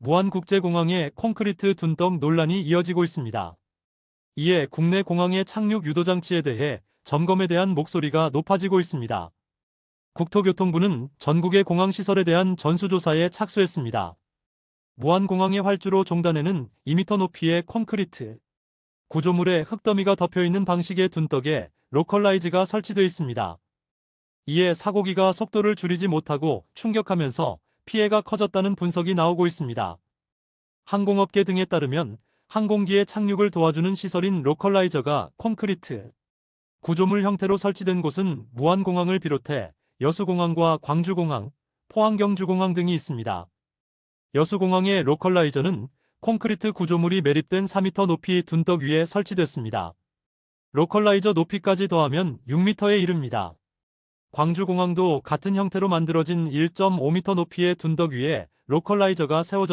무안국제공항의 콘크리트 둔덕 논란이 이어지고 있습니다. 이에 국내 공항의 착륙 유도 장치에 대해 점검에 대한 목소리가 높아지고 있습니다. 국토교통부는 전국의 공항 시설에 대한 전수조사에 착수했습니다. 무안공항의 활주로 종단에는 2m 높이의 콘크리트 구조물에 흙더미가 덮여 있는 방식의 둔덕에 로컬라이즈가 설치되어 있습니다. 이에 사고기가 속도를 줄이지 못하고 충격하면서 피해가 커졌다는 분석이 나오고 있습니다. 항공업계 등에 따르면 항공기의 착륙을 도와주는 시설인 로컬라이저가 콘크리트 구조물 형태로 설치된 곳은 무안공항을 비롯해 여수공항과 광주공항, 포항경주공항 등이 있습니다. 여수공항의 로컬라이저는 콘크리트 구조물이 매립된 4m 높이 둔덕 위에 설치됐습니다. 로컬라이저 높이까지 더하면 6m에 이릅니다. 광주공항도 같은 형태로 만들어진 1.5m 높이의 둔덕 위에 로컬라이저가 세워졌습니다.